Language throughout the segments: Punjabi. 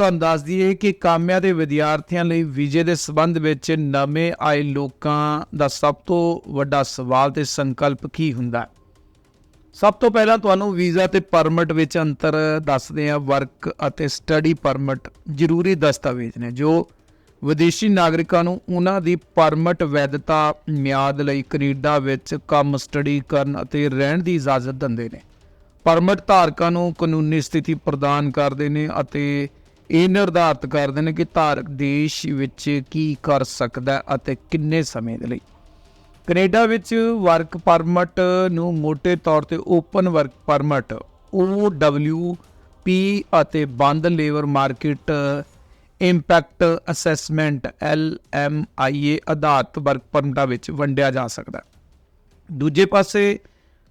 ਤੁਹਾਨੂੰ ਦੱਸ ਦਈਏ ਕਿ ਕਾਮਿਆਂ ਦੇ ਵਿਦਿਆਰਥੀਆਂ ਲਈ ਵੀਜ਼ੇ ਦੇ ਸਬੰਧ ਵਿੱਚ ਨਵੇਂ ਆਏ ਲੋਕਾਂ ਦਾ ਸਭ ਤੋਂ ਵੱਡਾ ਸਵਾਲ ਤੇ ਸੰਕਲਪ ਕੀ ਹੁੰਦਾ? ਹੈ ਸਭ ਤੋਂ ਪਹਿਲਾਂ ਤੁਹਾਨੂੰ ਵੀਜ਼ਾ ਤੇ ਪਰਮਿਟ ਵਿੱਚ ਅੰਤਰ ਦੱਸਦੇ ਹਾਂ, ਵਰਕ ਅਤੇ ਸਟੱਡੀ ਪਰਮਿਟ, ਜ਼ਰੂਰੀ ਦਸਤਾਵੇਜ਼ ਨੇ, ਜੋ ਵਿਦੇਸ਼ੀ ਨਾਗਰਿਕਾਂ ਨੂੰ ਉਹਨਾਂ ਦੀ ਪਰਮਿਟ ਵੈਧਤਾ ਮਿਆਦ ਲਈ ਕੈਨੇਡਾ ਵਿੱਚ ਕੰਮ ਸਟੱਡੀ ਕਰਨ ਅਤੇ ਰਹਿਣ ਦੀ ਇਜਾਜ਼ਤ ਦਿੰਦੇ ਨੇ। ਪਰਮਿਟ ਧਾਰਕਾਂ ਨੂੰ ਕਾਨੂੰਨੀ ਸਥਿਤੀ ਪ੍ਰਦਾਨ ਕਰਦੇ ਨੇ ਅਤੇ ਇਹ ਨਿਰਧਾਰਤ ਕਰਦੇ ਨੇ ਕਿ ਧਾਰਕ ਦੇਸ਼ ਵਿੱਚ ਕੀ ਕਰ ਸਕਦਾ ਅਤੇ ਕਿੰਨੇ ਸਮੇਂ ਦੇ ਲਈ। ਕੈਨੇਡਾ ਵਿੱਚ ਵਰਕ ਪਰਮਿਟ ਨੂੰ ਮੋٹے ਤੌਰ ਤੇ ਓਪਨ ਵਰਕ ਪਰਮਿਟ OWP ਅਤੇ ਬੰਦ labour market, impact assessment LMIA ਆਧਾਰਿਤ ਵਰਕ ਪਰਮਿਟਾਂ ਵਿੱਚ ਵੰਡਿਆ ਜਾ ਸਕਦਾ ਦੂਜੇ ਪਾਸੇ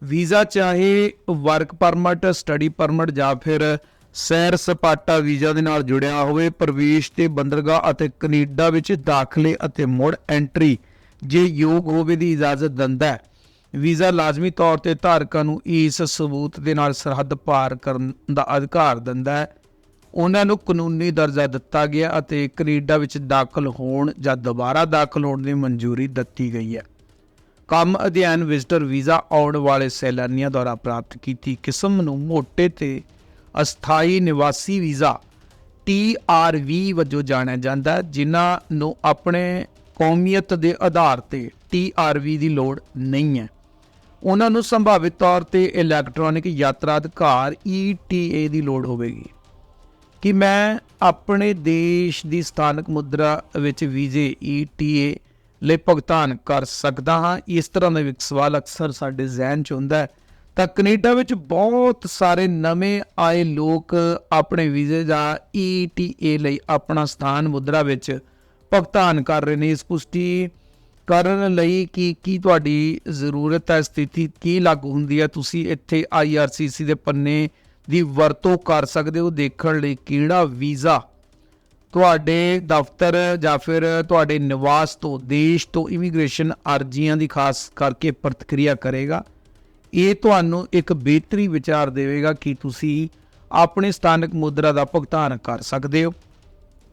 ਵੀਜ਼ਾ ਚਾਹੇ ਵਰਕ ਪਰਮਿਟ, ਸਟੱਡੀ ਪਰਮਿਟ ਜਾਂ ਫਿਰ ਸੈਰ ਸਪਾਟਾ ਵੀਜ਼ਾ ਦੇ ਨਾਲ ਜੁੜਿਆ ਹੋਵੇ, ਪ੍ਰਵੇਸ਼ ਤੇ ਬੰਦਰਗਾਹ ਅਤੇ ਕੈਨੇਡਾ ਵਿੱਚ ਦਾਖਲੇ ਅਤੇ ਮੁੜ ਐਂਟਰੀ ਜੇ ਯੋਗ ਹੋਵੇ ਦੀ ਇਜਾਜ਼ਤ ਦਿੰਦਾ ਹੈ। ਵੀਜ਼ਾ ਲਾਜ਼ਮੀ ਤੌਰ ਤੇ ਧਾਰਕਾਂ ਨੂੰ ਇਸ ਸਬੂਤ ਦੇ ਨਾਲ ਸਰਹੱਦ ਪਾਰ ਕਰਨ ਦਾ ਅਧਿਕਾਰ ਦਿੰਦਾ ਹੈ। ਉਹਨਾਂ ਨੂੰ ਕਾਨੂੰਨੀ ਦਰਜਾ ਦਿੱਤਾ ਗਿਆ ਅਤੇ ਕੈਨੇਡਾ ਵਿੱਚ ਦਾਖਲ ਹੋਣ ਜਾਂ ਦੁਬਾਰਾ ਦਾਖਲ ਹੋਣ ਦੀ ਮਨਜ਼ੂਰੀ ਦਿੱਤੀ ਗਈ ਹੈ। ਕੰਮ ਅਧਿਐਨ ਵਿਜ਼ਟਰ ਵੀਜ਼ਾ ਆਉਣ ਵਾਲੇ ਸੈਲਾਨੀਆਂ ਦੁਆਰਾ ਪ੍ਰਾਪਤ ਕੀਤੀ ਕਿਸਮ ਨੂੰ ਮੋٹے ਤੇ ਅਸਥਾਈ ਨਿਵਾਸੀ ਵੀਜ਼ਾ TRV ਵਜੋਂ ਜਾਣਿਆ ਜਾਂਦਾ ਹੈ, ਜਿਨ੍ਹਾਂ ਨੂੰ ਆਪਣੇ ਕੌਮੀਅਤ ਦੇ ਆਧਾਰ ਤੇ TRV ਦੀ ਲੋੜ ਨਹੀਂ ਹੈ। ਉਹਨਾਂ ਨੂੰ ਸੰਭਾਵਿਤ ਤੌਰ ਤੇ ਇਲੈਕਟ੍ਰੋਨਿਕ ਯਾਤਰਾ ਅਧਿਕਾਰ ETA ਦੀ ਲੋੜ ਹੋਵੇਗੀ। ਕਿ ਮੈਂ ਆਪਣੇ ਦੇਸ਼ ਦੀ ਸਥਾਨਕ ਮੁਦਰਾ ਵਿੱਚ ਵੀਜ਼ੇ ETA ਲਈ ਭੁਗਤਾਨ ਕਰ ਸਕਦਾ ਹਾਂ, ਇਸ ਤਰ੍ਹਾਂ ਦਾ ਇੱਕ ਸਵਾਲ ਅਕਸਰ ਸਾਡੇ ਜ਼ਿਹਨ 'ਚ ਹੁੰਦਾ ਹੈ। ਤਾਂ ਕੈਨੇਡਾ ਵਿੱਚ ਬਹੁਤ ਸਾਰੇ ਨਵੇਂ ਆਏ ਲੋਕ ਆਪਣੇ ਵੀਜ਼ੇ ਜਾਂ ETA ਲਈ ਆਪਣਾ ਸਥਾਨ ਮੁਦਰਾ ਵਿੱਚ ਭੁਗਤਾਨ ਕਰ ਰਹੇ ਨੇ। ਇਸ ਪੁਸ਼ਟੀ ਕਰਨ ਲਈ ਕਿ, ਕੀ ਤੁਹਾਡੀ ਜ਼ਰੂਰਤ ਹੈ? ਸਥਿਤੀ ਕੀ ਲਾਗੂ ਹੁੰਦੀ ਹੈ? ਤੁਸੀਂ ਇੱਥੇ IRCC ਦੇ ਪੰਨੇ ਦੀ ਵਰਤੋਂ ਕਰ ਸਕਦੇ ਹੋ। ਦੇਖਣ ਲਈ ਕਿਹੜਾ ਵੀਜ਼ਾ ਤੁਹਾਡੇ ਦਫ਼ਤਰ ਜਾਂ ਫਿਰ ਤੁਹਾਡੇ ਨਿਵਾਸ ਤੋਂ, ਦੇਸ਼ ਤੋਂ ਇਮੀਗ੍ਰੇਸ਼ਨ ਅਰਜ਼ੀਆਂ ਦੀ ਖਾਸ ਕਰਕੇ ਪ੍ਰਤੀਕਿਰਿਆ ਕਰੇਗਾ? ਇਹ ਤੁਹਾਨੂੰ ਇੱਕ ਬਿਹਤਰੀ ਵਿਚਾਰ ਦੇਵੇਗਾ ਕਿ ਤੁਸੀਂ ਆਪਣੇ ਸਥਾਨਕ ਮੁਦਰਾ ਦਾ ਭੁਗਤਾਨ ਕਰ ਸਕਦੇ ਹੋ।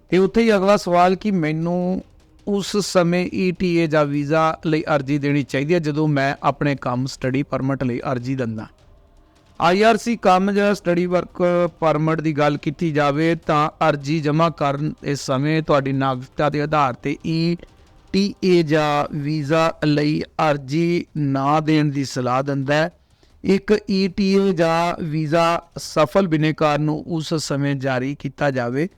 ਤੇ ਉੱਥੇ ਹੀ ਅਗਲਾ ਸਵਾਲ ਕਿ ਮੈਨੂੰ ਉਸ ਸਮੇਂ ETA ਜਾਂ ਵੀਜ਼ਾ ਲਈ ਅਰਜ਼ੀ ਦੇਣੀ ਚਾਹੀਦੀ ਹੈ ਜਦੋਂ ਮੈਂ ਆਪਣੇ ਕੰਮ ਸਟੱਡੀ ਪਰਮਿਟ ਲਈ ਅਰਜ਼ੀ ਦਿੰਦਾ। IRC ਕੰਮ ਜਾਂ ਸਟੱਡੀ ਵਰਕ ਪਰਮਿਟ ਦੀ ਗੱਲ ਕੀਤੀ ਜਾਵੇ ਤਾਂ ਅਰਜ਼ੀ ਜਮ੍ਹਾਂ ਕਰਨ ਇਸ ਸਮੇਂ ਤੁਹਾਡੀ ਨਾਗਰਿਕਤਾ ਦੇ ਆਧਾਰ ਤੇ ਏ ਜਾਂ ਵੀਜ਼ਾ ਲਈ ਅਰਜ਼ੀ ਨਾ ਦੇਣ ਦੀ ਸਲਾਹ ਦਿੰਦਾ ਹੈ। ਇੱਕ ETA ਜਾਂ ਵੀਜ਼ਾ ਸਫਲ ਬਿਨੇਕਾਰ ਨੂੰ ਉਸ ਸਮੇਂ ਜਾਰੀ ਕੀਤਾ ਜਾਵੇ,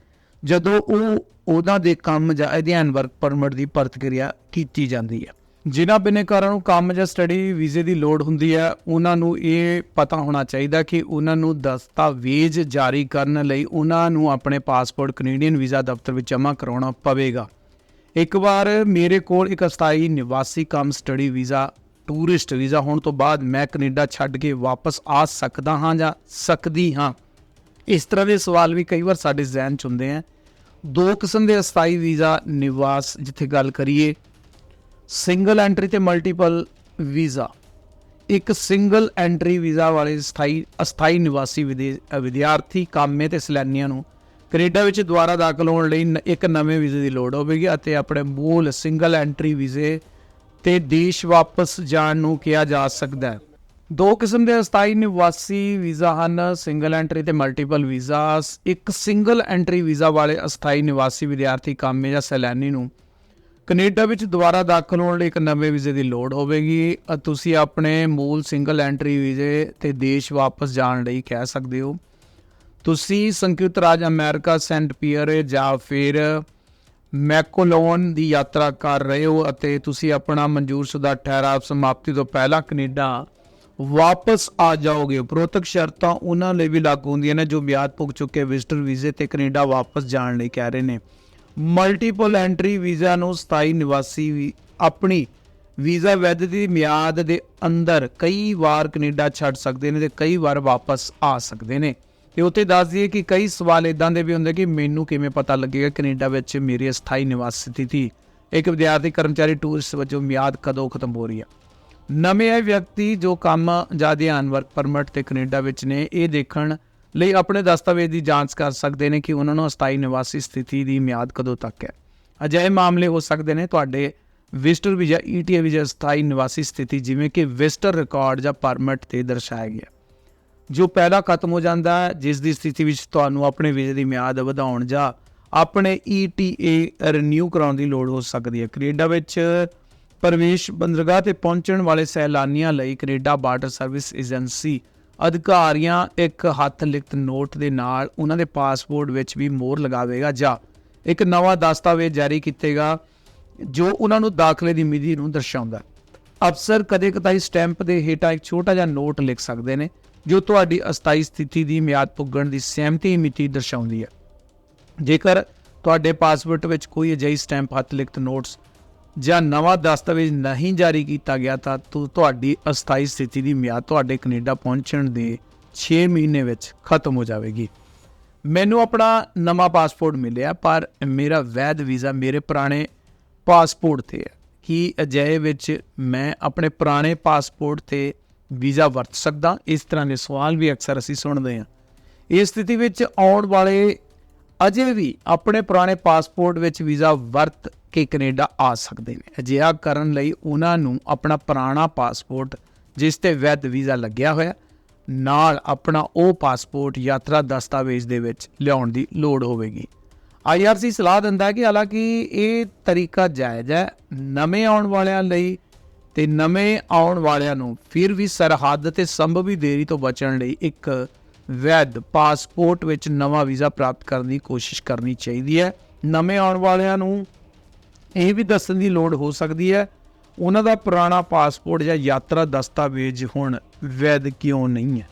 ਜਦੋਂ ਉਹ ਉਹਨਾਂ ਦੇ ਕੰਮ ਜਾਂ ਅਧਿਐਨ ਵਰਕ ਪਰਮਿਟ ਦੀ ਪ੍ਰਤੀਕਿਰਿਆ ਕੀਤੀ ਜਾਂਦੀ ਹੈ। ਜਿਨ੍ਹਾਂ ਬਿਨੇਕਾਰਾਂ ਨੂੰ ਕੰਮ ਜਾਂ ਸਟੱਡੀ ਵੀਜ਼ੇ ਦੀ ਲੋੜ ਹੁੰਦੀ ਹੈ, ਉਹਨਾਂ ਨੂੰ ਇਹ ਪਤਾ ਹੋਣਾ ਚਾਹੀਦਾ ਕਿ ਉਹਨਾਂ ਨੂੰ ਦਸਤਾਵੇਜ਼ ਜਾਰੀ ਕਰਨ ਲਈ ਉਹਨਾਂ ਨੂੰ ਆਪਣੇ ਪਾਸਪੋਰਟ ਕੈਨੇਡੀਅਨ ਵੀਜ਼ਾ ਦਫ਼ਤਰ ਵਿੱਚ ਜਮ੍ਹਾਂ ਕਰਾਉਣਾ ਪਵੇਗਾ। ਇੱਕ ਵਾਰ ਮੇਰੇ ਕੋਲ ਇੱਕ ਅਸਥਾਈ ਨਿਵਾਸੀ ਕੰਮ ਸਟੱਡੀ ਵੀਜ਼ਾ ਟੂਰਿਸਟ ਵੀਜ਼ਾ ਹੋਣ ਤੋਂ ਬਾਅਦ ਮੈਂ ਕੈਨੇਡਾ ਛੱਡ ਕੇ ਵਾਪਸ ਆ ਸਕਦਾ ਹਾਂ ਜਾਂ ਸਕਦੀ ਹਾਂ? ਇਸ ਤਰ੍ਹਾਂ ਦੇ ਸਵਾਲ ਵੀ ਕਈ ਵਾਰ ਸਾਡੇ ਜ਼ਿਹਨ ਚ ਹੁੰਦੇ ਆ। ਦੋ ਕਿਸਮ ਦੇ ਅਸਥਾਈ ਵੀਜ਼ਾ ਨਿਵਾਸ ਜਿੱਥੇ ਗੱਲ ਕਰੀਏ ਸਿੰਗਲ ਐਂਟਰੀ ਤੇ ਮਲਟੀਪਲ ਵੀਜ਼ਾ। ਇੱਕ ਸਿੰਗਲ ਐਂਟਰੀ ਵੀਜ਼ਾ ਵਾਲੇ ਸਥਾਈ ਅਸਥਾਈ ਨਿਵਾਸੀ ਵਿਦੇ- ਅ, ਵਿਦਿਆਰਥੀ ਕਾਮੇ ਤੇ ਸੈਲਾਨੀਆਂ ਨੂੰ ਕੈਨੇਡਾ ਵਿੱਚ ਦੁਬਾਰਾ ਦਾਖਲ ਹੋਣ ਲਈ ਨ- ਇੱਕ ਨਵੇਂ ਵੀਜ਼ੇ ਦੀ ਲੋੜ ਹੋਵੇਗੀ ਅਤੇ ਆਪਣੇ ਮੂਲ ਸਿੰਗਲ ਐਂਟਰੀ ਵੀਜ਼ੇ ਤੇ ਦੇਸ਼ ਵਾਪਸ ਜਾਣ ਨੂੰ ਕਿਹਾ ਜਾ ਸਕਦਾ ਹੈ। ਦੋ ਕਿਸਮ ਦੇ ਅਸਥਾਈ ਨਿਵਾਸੀ ਵੀਜ਼ਾ ਹਨ, ਸਿੰਗਲ ਐਂਟਰੀ ਤੇ ਮਲਟੀਪਲ ਵੀਜ਼ਾ ਇੱਕ ਸਿੰਗਲ ਐਂਟਰੀ ਵੀਜ਼ਾ ਵਾਲੇ ਅਸਥਾਈ ਨਿਵਾਸੀ ਵਿਦਿਆਰਥੀ ਕਾਮੇ ਜਾਂ ਸੈਲਾਨੀ ਨੂੰ ਕੈਨੇਡਾ ਵਿੱਚ ਦੁਬਾਰਾ ਦਾਖਲ ਹੋਣ ਲਈ ਇੱਕ ਨਵੇਂ ਵੀਜ਼ੇ ਦੀ ਲੋੜ ਹੋਵੇਗੀ। ਤੁਸੀਂ ਆਪਣੇ ਮੂਲ ਸਿੰਗਲ ਐਂਟਰੀ ਵੀਜ਼ੇ ਤੇ ਦੇਸ਼ ਵਾਪਸ ਜਾਣ ਲਈ ਕਹਿ ਸਕਦੇ ਹੋ। ਤੁਸੀਂ ਸੰਯੁਕਤ ਰਾਜ ਅਮਰੀਕਾ, ਸੈਂਟ ਪੀਅਰ ਜਾਂ ਫਿਰ ਮੈਕੋਲੋਨ ਦੀ ਯਾਤਰਾ ਕਰ ਰਹੇ ਹੋ ਅਤੇ ਤੁਸੀਂ ਆਪਣਾ ਮਨਜ਼ੂਰਸ਼ੁਦਾ ਠਹਿਰਾਵ ਸਮਾਪਤੀ ਤੋਂ ਪਹਿਲਾਂ ਕੈਨੇਡਾ ਵਾਪਸ ਆ ਜਾਓਗੇ। ਉਪਰੋਕਤ ਸ਼ਰਤਾਂ ਉਹਨਾਂ ਲਈ ਵੀ ਲਾਗੂ ਹੁੰਦੀਆਂ ਨੇ ਜੋ ਮਿਆਦ ਪੁੱਗ ਚੁੱਕੇ ਵਿਜ਼ਟਰ ਵੀਜ਼ੇ ਤੇ ਕੈਨੇਡਾ ਵਾਪਸ ਜਾਣ ਲਈ ਕਹਿ ਰਹੇ ਨੇ। ਮਲਟੀਪਲ ਐਂਟਰੀ ਵੀਜ਼ਾ ਨੂੰ ਸਥਾਈ ਨਿਵਾਸੀ ਵੀ ਆਪਣੀ ਵੀਜ਼ਾ ਵੈਧ ਦੀ ਮਿਆਦ ਦੇ ਅੰਦਰ ਕਈ ਵਾਰ ਕੈਨੇਡਾ ਛੱਡ ਸਕਦੇ ਨੇ ਤੇ ਕਈ ਵਾਰ ਵਾਪਸ ਆ ਸਕਦੇ ਨੇ। ਤੇ ਉੱਥੇ ਦੱਸ ਦਈਏ ਕਿ ਕਈ ਸਵਾਲ ਇਦਾਂ ਦੇ ਵੀ ਹੁੰਦੇ ਕਿ ਮੈਨੂੰ ਕਿਵੇਂ ਪਤਾ ਲੱਗੇਗਾ ਕੈਨੇਡਾ ਵਿੱਚ ਮੇਰੀ ਅਸਥਾਈ ਨਿਵਾਸ ਸਥਿਤੀ ਇੱਕ ਵਿਦਿਆਰਥੀ ਕਰਮਚਾਰੀ ਟੂਰਿਸਟ ਵਜੋਂ ਮਿਆਦ ਕਦੋਂ ਖਤਮ ਹੋ ਰਹੀ ਹੈ ਨਵੇਂ ਆਏ ਵਿਅਕਤੀ ਜੋ ਕੰਮ ਜਾਂ ਅਧਿਐਨ ਵਰਕ ਪਰਮਿਟ ਤੇ ਕੈਨੇਡਾ ਵਿੱਚ ਨੇ, ਇਹ ਦੇਖਣ ਲਈ ਆਪਣੇ ਦਸਤਾਵੇਜ਼ ਦੀ ਜਾਂਚ ਕਰ ਸਕਦੇ ਨੇ ਕਿ ਉਹਨਾਂ ਨੂੰ ਅਸਥਾਈ ਨਿਵਾਸੀ ਸਥਿਤੀ ਦੀ ਮਿਆਦ ਕਦੋਂ ਤੱਕ ਹੈ। ਅਜਿਹੇ ਮਾਮਲੇ ਹੋ ਸਕਦੇ ਨੇ। ਤੁਹਾਡੇ ਵਿਜ਼ਟਰ ਵੀਜ਼ਾ ਈਟੀਏ ਵੀਜ਼ਾ ਸਥਾਈ ਨਿਵਾਸੀ ਸਥਿਤੀ ਜਿਵੇਂ ਕਿ ਵਿਜ਼ਟਰ ਰਿਕਾਰਡ ਜਾਂ ਪਰਮਿਟ ਤੇ ਦਰਸਾਇਆ ਗਿਆ। ਜੋ ਪਹਿਲਾਂ ਖਤਮ ਹੋ ਜਾਂਦਾ ਹੈ, ਜਿਸ ਦੀ ਸਥਿਤੀ ਵਿੱਚ ਤੁਹਾਨੂੰ ਆਪਣੇ ਵੀਜ਼ੇ ਦੀ ਮਿਆਦ ਵਧਾਉਣ ਜਾਂ ਆਪਣੇ ETA ਰੀਨਿਊ ਕਰਾਉਣ ਦੀ ਲੋੜ ਹੋ ਸਕਦੀ ਹੈ। ਕੈਨੇਡਾ ਵਿੱਚ ਪ੍ਰਵੇਸ਼ ਬੰਦਰਗਾਹ ਤੇ ਪਹੁੰਚਣ ਵਾਲੇ ਸੈਲਾਨੀਆਂ ਲਈ ਕੈਨੇਡਾ ਬਾਰਡਰ ਸਰਵਿਸ ਏਜੰਸੀ ਅਧਿਕਾਰੀਆਂ ਇੱਕ ਹੱਥ ਲਿਖਤ ਨੋਟ ਦੇ ਨਾਲ ਉਹਨਾਂ ਦੇ ਪਾਸਪੋਰਟ ਵਿੱਚ ਵੀ ਮੋਹਰ ਲਗਾਵੇਗਾ ਜਾਂ ਇੱਕ ਨਵਾਂ ਦਸਤਾਵੇਜ਼ ਜਾਰੀ ਕੀਤੇਗਾ, ਜੋ ਉਹਨਾਂ ਨੂੰ ਦਾਖਲੇ ਦੀ ਮਿਤੀ ਨੂੰ ਦਰਸਾਉਂਦਾ ਅਫਸਰ ਕਦੇ ਕਦਾਈ ਸਟੈਂਪ ਦੇ ਹੇਠਾਂ ਇੱਕ ਛੋਟਾ ਜਿਹਾ ਨੋਟ ਲਿਖ ਸਕਦੇ ਨੇ, ਜੋ ਤੁਹਾਡੀ ਅਸਥਾਈ ਸਥਿਤੀ ਦੀ ਮਿਆਦ ਪੁੱਗਣ ਦੀ ਸਹਿਮਤੀ ਮਿਤੀ ਦਰਸਾਉਂਦੀ ਹੈ। ਜੇਕਰ ਤੁਹਾਡੇ ਪਾਸਪੋਰਟ ਵਿੱਚ ਕੋਈ ਅਜਿਹੀ ਸਟੈਂਪ ਹੱਥ ਲਿਖਤ ਨੋਟਸ ਜਾਂ ਨਵਾਂ ਦਸਤਾਵੇਜ਼ ਨਹੀਂ ਜਾਰੀ ਕੀਤਾ ਗਿਆ ਤਾਂ ਤੁਹਾਡੀ ਅਸਥਾਈ ਸਥਿਤੀ ਦੀ ਮਿਆਦ ਤੁਹਾਡੇ ਕੈਨੇਡਾ ਪਹੁੰਚਣ ਦੇ 6 ਮਹੀਨੇ ਵਿੱਚ ਖਤਮ ਹੋ ਜਾਵੇਗੀ। ਮੈਨੂੰ ਆਪਣਾ ਨਵਾਂ ਪਾਸਪੋਰਟ ਮਿਲਿਆ, ਪਰ ਮੇਰਾ ਵੈਧ ਵੀਜ਼ਾ ਮੇਰੇ ਪੁਰਾਣੇ ਪਾਸਪੋਰਟ ਤੇ ਹੈ। ਕੀ ਅਜਿਹੇ ਵਿੱਚ ਮੈਂ ਆਪਣੇ ਪੁਰਾਣੇ ਪਾਸਪੋਰਟ ਤੇ ਵੀਜ਼ਾ ਵਰਤ ਸਕਦਾ। ਇਸ ਤਰ੍ਹਾਂ ਦੇ ਸਵਾਲ ਵੀ ਅਕਸਰ ਅਸੀਂ ਸੁਣਦੇ ਹਾਂ। ਇਸ ਸਥਿਤੀ ਵਿੱਚ ਆਉਣ ਵਾਲੇ ਅਜੇ ਵੀ ਆਪਣੇ ਪੁਰਾਣੇ ਪਾਸਪੋਰਟ ਵਿੱਚ ਵੀਜ਼ਾ ਵਰਤ ਕੇ ਕੈਨੇਡਾ ਆ ਸਕਦੇ ਨੇ। ਅਜਿਹਾ ਕਰਨ ਲਈ ਉਹਨਾਂ ਨੂੰ ਆਪਣਾ ਪੁਰਾਣਾ ਪਾਸਪੋਰਟ, ਜਿਸ ਤੇ ਵੈਧ ਵੀਜ਼ਾ ਲੱਗਿਆ ਹੋਇਆ, ਨਾਲ ਆਪਣਾ ਉਹ ਪਾਸਪੋਰਟ ਯਾਤਰਾ ਦਸਤਾਵੇਜ਼ ਦੇ ਵਿੱਚ ਲਿਆਉਣ ਦੀ ਲੋੜ ਹੋਵੇਗੀ। ਆਈਆਰਸੀ ਸਲਾਹ ਦਿੰਦਾ ਹੈ ਕਿ ਹਾਲਾਂਕਿ ਇਹ ਤਰੀਕਾ ਜਾਇਜ਼ ਹੈ, ਨਵੇਂ ਆਉਣ ਵਾਲਿਆਂ ਲਈ ਤੇ ਨਵੇਂ ਆਉਣ ਵਾਲਿਆਂ ਨੂੰ ਫਿਰ ਵੀ ਸਰਹੱਦ ਤੇ ਸੰਭਵੀ ਦੇਰੀ ਤੋਂ ਬਚਣ ਲਈ ਇੱਕ ਵੈਧ ਪਾਸਪੋਰਟ ਵਿੱਚ ਨਵਾਂ ਵੀਜ਼ਾ ਪ੍ਰਾਪਤ ਕਰਨ ਦੀ ਕੋਸ਼ਿਸ਼ ਕਰਨੀ ਚਾਹੀਦੀ ਹੈ। ਨਵੇਂ ਆਉਣ ਵਾਲਿਆਂ ਨੂੰ ਇਹ ਵੀ ਦੱਸਣ ਦੀ ਲੋੜ ਹੋ ਸਕਦੀ ਹੈ, ਉਹਨਾਂ ਦਾ ਪੁਰਾਣਾ ਪਾਸਪੋਰਟ ਜਾਂ ਯਾਤਰਾ ਦਸਤਾਵੇਜ਼ ਹੁਣ ਵੈਧ ਕਿਉਂ ਨਹੀਂ ਹੈ।